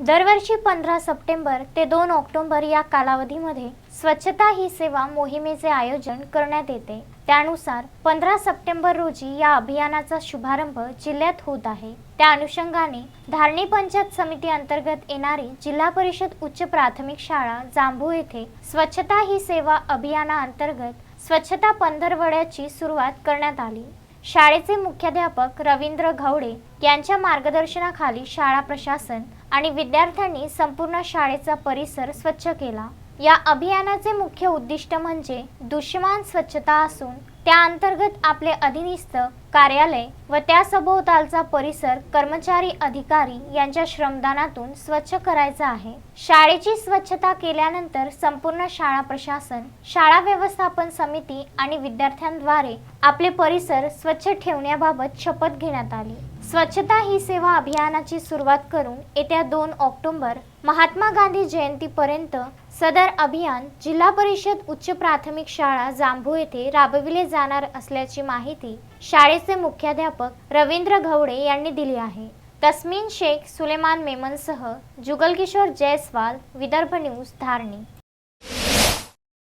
दरवर्षी पंधरा सप्टेंबर ते दोन ऑक्टोबर या कालावधीमध्ये स्वच्छता ही सेवा मोहिमेचे आयोजन करण्यात येते. त्यानुसार पंधरा सप्टेंबर रोजी या अभियानाचा शुभारंभ जिल्ह्यात होत आहे. त्या अनुषंगाने धारणी पंचायत समिती अंतर्गत येणारी जिल्हा परिषद उच्च प्राथमिक शाळा जांभू येथे स्वच्छता ही सेवा अभियानाअंतर्गत स्वच्छता पंधरवड्याची सुरुवात करण्यात आली. शाळेचे मुख्याध्यापक रवींद्र घवडे यांच्या मार्गदर्शनाखाली शाळा प्रशासन आणि विद्यार्थ्यांनी संपूर्ण शाळेचा परिसर स्वच्छ केला. या अभियानाचे मुख्य उद्दिष्ट म्हणजे दुष्यमान स्वच्छता असून त्या अंतर्गत आपले अधिनिस्त कार्यालय व त्या सभोवतालचा परिसर कर्मचारी अधिकारी यांच्या श्रमदानातून स्वच्छ करायचा आहे. शाळेची स्वच्छता केल्यानंतर संपूर्ण शाळा प्रशासन शाळा व्यवस्थापन समिती आणि विद्यार्थ्यांद्वारे आपले परिसर स्वच्छ ठेवण्याबाबत शपथ घेण्यात आली. स्वच्छता ही सेवा अभियानाची सुरुवात करून येत्या दोन ऑक्टोबर महात्मा गांधी जयंतीपर्यंत सदर अभियान जिल्हा परिषद उच्च प्राथमिक शाळा जांभू येथे राबविले जाणार असल्याची माहिती शाळेचे मुख्याध्यापक रवींद्र घवडे यांनी दिली आहे. तस्मीन शेख सुलेमान मेमनसह जुगलकिशोर जयस्वाल विदर्भ न्यूज धारणी.